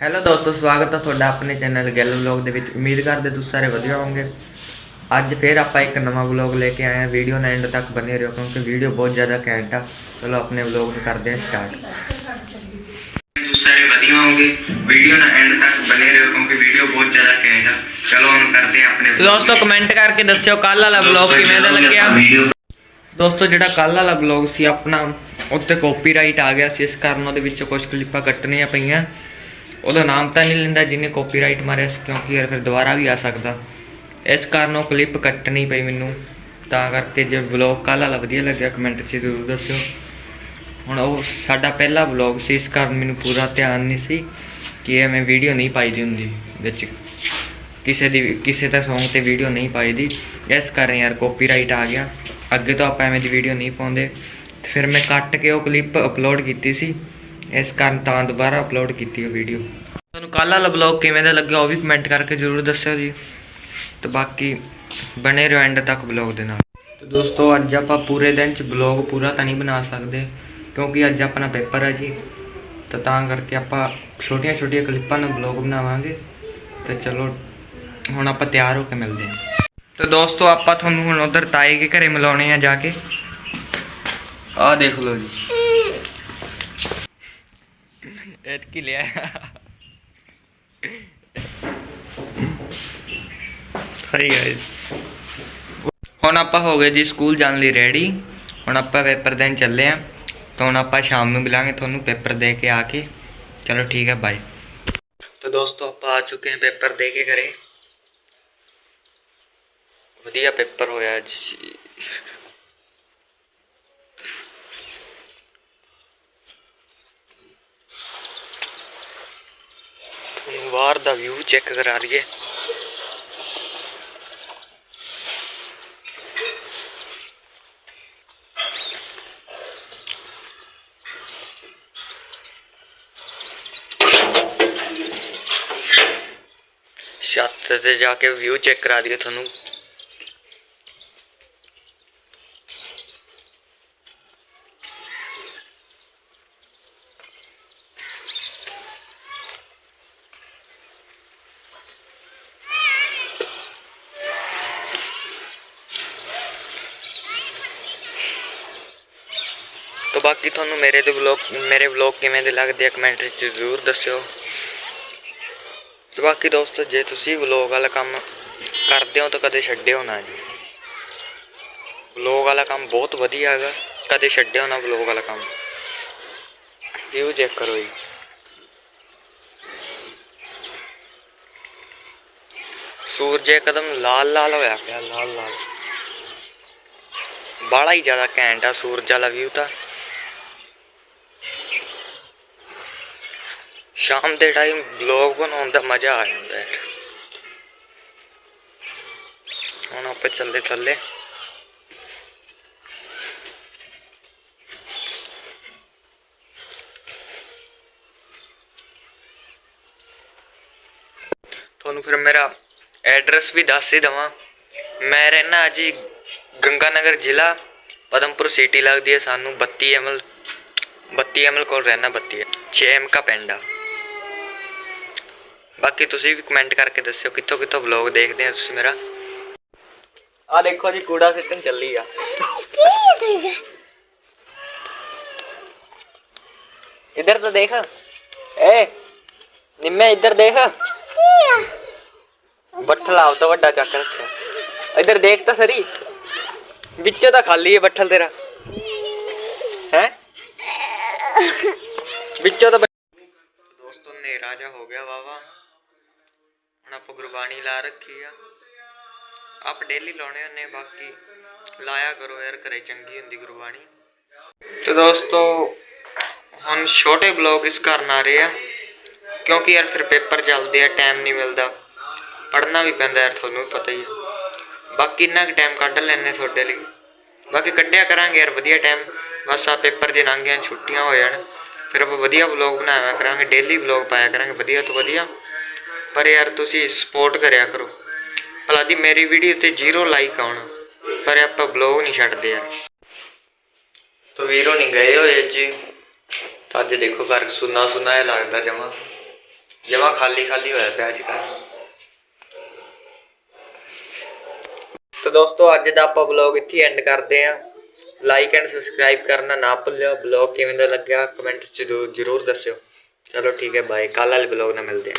Hello ਦੋਸਤੋ ਸਵਾਗਤ ਹੈ ਤੁਹਾਡਾ ਆਪਣੇ ਚੈਨਲ ਗੈਲ ਵਲੌਗ ਦੇ ਵਿੱਚ। ਉਮੀਦ ਕਰਦੇ ਤੁਸੀਂ ਸਾਰੇ ਵਧੀਆ ਹੋਵੋਗੇ। ਅੱਜ ਫੇਰ ਆਪਾਂ ਇੱਕ ਨਵਾਂ ਵਲੌਗ ਲੈ ਕੇ ਆਏ ਹਾਂ ਵੀਡੀਓ ਨਾਲ ਐਂਡ ਤੱਕ ਬਨੇ ਰਹੋ ਕਿਉਂਕਿ ਵੀਡੀਓ ਬਹੁਤ ਜ਼ਿਆਦਾ ਘੈਂਟ ਆ। ਚਲੋ ਆਪਣੇ ਵਲੌਗ ਨੂੰ ਕਰਦੇ ਹਾਂ ਸਟਾਰਟ ਤੁਸੀਂ ਸਾਰੇ ਵਧੀਆ ਹੋਵੋਗੇ। ਵੀਡੀਓ ਨਾਲ ਐਂਡ ਤੱਕ ਬਨੇ ਰਹੋ ਕਿਉਂਕਿ ਵੀਡੀਓ ਬਹੁਤ ਜ਼ਿਆਦਾ ਘੈਂਟ ਆ। ਚਲੋ ਹੁਣ ਕਰਦੇ ਹਾਂ ਆਪਣੇ ਦੋਸਤੋ ਕਮੈਂਟ ਕਰਕੇ ਦੱਸਿਓ ਕੱਲ ਵਾਲਾ ਵਲੌਗ ਕਿਵੇਂ ਦਾ ਲੱਗਿਆ। ਦੋਸਤੋ ਜਿਹੜਾ ਕੱਲ ਵਾਲਾ ਵਲੌਗ ਸੀ ਆਪਣਾ ਉੱਤੇ ਕਾਪੀਰਾਈਟ ਆ ਗਿਆ ਸੀ। ਇਸ ਕਾਰਨ ਉਹਦੇ ਵਿੱਚ ਕੁਝ ਕਲਿੱਪਾਂ ਕੱਟਣੀਆਂ ਪਈਆਂ। ਉਹਦਾ ਨਾਮ ਤਾਂ ਨਹੀਂ ਲੈਂਦਾ ਜਿਹਨੇ ਕਾਪੀਰਾਈਟ ਮਾਰਿਆ ਸੀ, ਕਿਉਂਕਿ ਯਾਰ ਫਿਰ ਦੁਬਾਰਾ ਵੀ ਆ ਸਕਦਾ। ਇਸ ਕਾਰਨ ਉਹ ਕਲਿੱਪ ਕੱਟਣੀ ਪਈ ਮੈਨੂੰ। ਤਾਂ ਕਰਕੇ ਜੇ ਵਲੌਗ ਕੱਲ ਵਾਲਾ ਵਧੀਆ ਲੱਗਿਆ ਕਮੈਂਟ 'ਚ ਜ਼ਰੂਰ ਦੱਸਿਓ। ਹੁਣ ਉਹ ਸਾਡਾ ਪਹਿਲਾ ਵਲੌਗ ਸੀ, ਇਸ ਕਾਰਨ ਮੈਨੂੰ ਪੂਰਾ ਧਿਆਨ ਨਹੀਂ ਸੀ ਕਿ ਐਵੇਂ ਵੀਡੀਓ ਨਹੀਂ ਪਾਈ ਦੀ ਹੁੰਦੀ ਵਿੱਚ। ਕਿਸੇ ਦੀ, ਕਿਸੇ ਦਾ Song ਤੇ ਵੀਡੀਓ ਨਹੀਂ ਪਾਈ ਦੀ ਇਸ ਕਾਰਨ ਯਾਰ ਕਾਪੀਰਾਈਟ ਆ ਗਿਆ। ਅੱਗੇ ਤੋਂ ਆਪਾਂ ਐਵੇਂ ਦੀ ਵੀਡੀਓ ਨਹੀਂ ਪਾਉਂਦੇ। ਫਿਰ ਮੈਂ ਕੱਟ ਕੇ ਉਹ ਕਲਿੱਪ ਅਪਲੋਡ ਕੀਤੀ ਸੀ। ਇਸ ਕਾਰਨ ਤਾਂ ਦੁਬਾਰਾ ਅਪਲੋਡ ਕੀਤੀ ਹੈ ਵੀਡੀਓ ਤੁਹਾਨੂੰ ਕੱਲ੍ਹ ਵਾਲਾ ਵਲੌਗ ਕਿਵੇਂ ਦਾ ਲੱਗਿਆ ਉਹ ਵੀ ਕਮੈਂਟ ਕਰਕੇ ਜ਼ਰੂਰ ਦੱਸਿਓ ਜੀ। ਤੇ ਬਾਕੀ ਬਣੇ ਰਹੋ ਐਂਡ ਤੱਕ ਵਲੌਗ ਦੇ ਨਾਲ। ਤੇ ਦੋਸਤੋ, ਅੱਜ ਆਪਾਂ ਪੂਰੇ ਦਿਨ ਚ ਵਲੌਗ ਪੂਰਾ ਤਾਂ ਨਹੀਂ ਬਣਾ ਸਕਦੇ, ਕਿਉਂਕਿ ਅੱਜ ਆਪਣਾ ਪੇਪਰ ਹੈ ਜੀ। ਤਾਂ ਤਾਂ ਕਰਕੇ ਆਪਾਂ ਛੋਟੀਆਂ ਛੋਟੀਆਂ ਕਲਿੱਪਾਂ ਨਾਲ ਵਲੌਗ ਬਣਾਵਾਂਗੇ। ਤੇ ਚਲੋ, ਹੁਣ ਆਪਾਂ ਤਿਆਰ ਹੋ ਕੇ ਮਿਲਦੇ ਹਾਂ। ਤੇ ਦੋਸਤੋ, ਆਪਾਂ ਤੁਹਾਨੂੰ ਹੁਣ ਉਧਰ ਤਾਏ ਕੇ ਘਰੇ ਮਿਲਾਉਣੇ ਆ ਜਾ ਕੇ। ਆਹ ਦੇਖ ਲਓ ਜੀ। ਲਿਆ ਹਾਈ ਗਾਇਸ ਹੁਣ ਆਪਾਂ ਹੋ ਗਏ ਜੀ ਸਕੂਲ ਜਾਣ ਲਈ ਰੈਡੀ ਹੁਣ ਆਪਾਂ ਪੇਪਰ ਦੇਣ ਚੱਲੇ ਆ। ਤਾਂ ਹੁਣ ਆਪਾਂ ਸ਼ਾਮ ਨੂੰ ਮਿਲਾਂਗੇ ਤੁਹਾਨੂੰ ਪੇਪਰ ਦੇ ਕੇ ਆ ਕੇ। ਚਲੋ ਠੀਕ ਹੈ ਬਾਏ ਤਾਂ ਦੋਸਤੋ ਆਪਾਂ ਆ ਚੁੱਕੇ ਹਾਂ ਪੇਪਰ ਦੇ ਕੇ ਘਰੇ। ਵਧੀਆ ਪੇਪਰ ਹੋਇਆ ਜੀ ਬਾਹਰ ਦਾ ਵਿਊ ਚੈੱਕ ਕਰਾ ਲਈਏ ਛੱਤ ਤੇ ਜਾ ਕੇ ਵਿਊ ਚੈੱਕ ਕਰਾ ਦਈਏ ਤੁਹਾਨੂੰ। ਤਾਂ ਬਾਕੀ ਤੁਹਾਨੂੰ ਮੇਰੇ ਦੇ ਵਲੌਗ, ਮੇਰੇ ਵਲੌਗ ਕਿਵੇਂ ਦੇ ਲੱਗਦੇ ਆ ਕਮੈਂਟ ਵਿੱਚ ਜ਼ਰੂਰ ਦੱਸਿਓ। ਤੇ ਬਾਕੀ ਦੋਸਤੋ, ਜੇ ਤੁਸੀਂ ਵਲੌਗ ਵਾਲਾ ਕੰਮ ਕਰਦੇ ਹੋ ਤਾਂ ਕਦੇ ਛੱਡਿਓ ਨਾ ਜੀ। ਵਲੌਗ ਵਾਲਾ ਕੰਮ ਬਹੁਤ ਵਧੀਆ ਹੈਗਾ, ਕਦੇ ਛੱਡਿਓ ਨਾ ਵਲੌਗ ਵਾਲਾ ਕੰਮ। ਵਿਊ ਚੈੱਕ ਕਰੋ ਜੀ। ਸੂਰਜ ਇੱਕਦਮ ਲਾਲ ਲਾਲ ਹੋਇਆ ਪਿਆ, ਲਾਲ ਲਾਲ। ਬਾਲਾ ਹੀ ਜ਼ਿਆਦਾ ਘੈਂਟ ਆ ਸੂਰਜ ਵਾਲਾ ਵਿਊ ਤਾਂ। ਸ਼ਾਮ ਦੇ ਟਾਈਮ ਵਲੌਗ ਬਣਾਉਣ ਦਾ ਮਜ਼ਾ ਆ ਜਾਂਦਾ ਹੈ। ਹੁਣ ਆਪਾਂ ਚੱਲਦੇ ਥੱਲੇ। ਤੁਹਾਨੂੰ ਫਿਰ ਮੇਰਾ ਐਡਰੈਸ ਵੀ ਦੱਸ ਹੀ ਦਵਾਂ। ਮੈਂ ਰਹਿਣਾ ਜੀ ਗੰਗਾਨਗਰ ਜ਼ਿਲ੍ਹਾ, ਪਦਮਪੁਰ ਸਿਟੀ ਲੱਗਦੀ ਹੈ ਸਾਨੂੰ 32 ਐਮਐਲ 32 ਐਮਐਲ ਕੋਲ ਰਹਿਣਾ 32 6 ਐਮ ਕਾ ਪਿੰਡ ਆ। ਬਾਕੀ ਤੁਸੀਂ ਵੀ ਕਮੈਂਟ ਕਰਕੇ ਦੱਸਿਓ ਕਿੱਥੋਂ ਕਿੱਥੋਂ ਵਲੌਗ ਦੇਖਦੇ ਆ ਤੁਸੀਂ ਮੇਰਾ। ਆ ਦੇਖੋ ਜੀ ਕੂੜਾ ਸਿੱਟਣ ਚੱਲੀ ਆ। ਇਧਰ ਤਾਂ ਦੇਖ। ਏ ਨਿੰਮੇ ਇੱਧਰ ਦੇਖ। ਬੱਠਲ ਆਪ ਤੋਂ ਵੱਡਾ ਚੱਕ ਰੱਖਿਆ। ਇੱਧਰ ਦੇਖ ਤਾਂ ਸਰੀ। ਵਿੱਚੋਂ ਤਾਂ ਖਾਲੀ ਹੈ ਬੱਠਲ ਤੇਰਾ। ਹੈ? ਵਿੱਚੋਂ ਤਾਂ ਦੋਸਤੋ ਨੇਰਾ ਜਾ ਹੋ ਗਿਆ ਵਾਵਾ ਹੁਣ ਆਪਾਂ ਗੁਰਬਾਣੀ ਲਾ ਰੱਖੀ ਆ। ਆਪ ਡੇਲੀ ਲਾਉਣੇ ਹੁੰਨੇ ਬਾਕੀ ਲਾਇਆ ਕਰੋ ਯਾਰ, ਘਰੇ ਚੰਗੀ ਹੁੰਦੀ ਗੁਰਬਾਣੀ। ਤੇ ਦੋਸਤੋ, ਹੁਣ ਛੋਟੇ ਬਲੌਗ ਇਸ ਕਾਰਨ ਆ ਰਹੇ ਆ। ਕਿਉਂਕਿ ਯਾਰ ਫਿਰ ਪੇਪਰ ਚੱਲਦੇ ਆ ਟਾਈਮ ਨਹੀਂ ਮਿਲਦਾ। ਪੜ੍ਹਨਾ ਵੀ ਪੈਂਦਾ ਯਾਰ, ਤੁਹਾਨੂੰ ਪਤਾ ਹੀ ਆ। ਬਾਕੀ ਇੰਨਾ ਕੁ ਟਾਈਮ ਕੱਢ ਲੈਣੇ ਤੁਹਾਡੇ ਲਈ। ਬਾਕੀ ਕੱਢਿਆ ਕਰਾਂਗੇ ਯਾਰ, ਵਧੀਆ ਟਾਈਮ ਬਸ ਆ ਪੇਪਰ ਜੇ ਲੰਘ ਜਾਣ ਛੁੱਟੀਆਂ ਹੋ ਜਾਣ, ਫਿਰ ਆਪਾਂ ਵਧੀਆ ਵਲੌਗ ਬਣਾਇਆ ਕਰਾਂਗੇ ਡੇਲੀ ਵਲੌਗ ਪਾਇਆ ਕਰਾਂਗੇ, ਵਧੀਆ ਤੋਂ ਵਧੀਆ। ਪਰ ਯਾਰ ਤੁਸੀਂ ਸਪੋਰਟ ਕਰਿਆ ਕਰੋ। ਭਲਾ ਦੀ ਮੇਰੀ ਵੀਡੀਓ ਤੇ ਜ਼ੀਰੋ ਲਾਈਕ ਆਉਣ, ਪਰ ਆਪਾਂ ਵਲੌਗ ਨਹੀਂ ਛੱਡਦੇ ਯਾਰ। ਤੋ ਵੀਰੋ ਨਹੀਂ ਗਏ ਹੋਏ ਜੀ। ਤਾਂ ਅੱਜ ਦੇਖੋ ਘਰ ਸੁਨਾ ਸੁਨਾ ਇਹ ਲੱਗਦਾ ਜਮਾ। ਜਮਾ ਖਾਲੀ ਖਾਲੀ ਹੋਇਆ ਪਿਆ ਅੱਜ ਕੱਲ੍ਹ ਤਾਂ ਦੋਸਤੋ, ਅੱਜ ਦਾ ਆਪਾਂ ਵਲੌਗ ਇੱਥੇ ਐਂਡ ਕਰਦੇ ਆਂ ਲਾਈਕ ਐਂਡ ਸਬਸਕ੍ਰਾਈਬ ਕਰਨਾ ਨਾ ਭੁੱਲਿਓ। ਵਲੌਗ ਕਿਵੇਂ ਦਾ ਲੱਗਿਆ ਕਮੈਂਟ 'ਚ ਜ਼ਰੂਰ ਜ਼ਰੂਰ ਦੱਸਿਓ। ਚਲੋ ਠੀਕ ਹੈ ਬਾਏ ਕੱਲ੍ਹ ਵਾਲੇ ਵਲੌਗ ਨਾਲ ਮਿਲਦੇ ਆਂ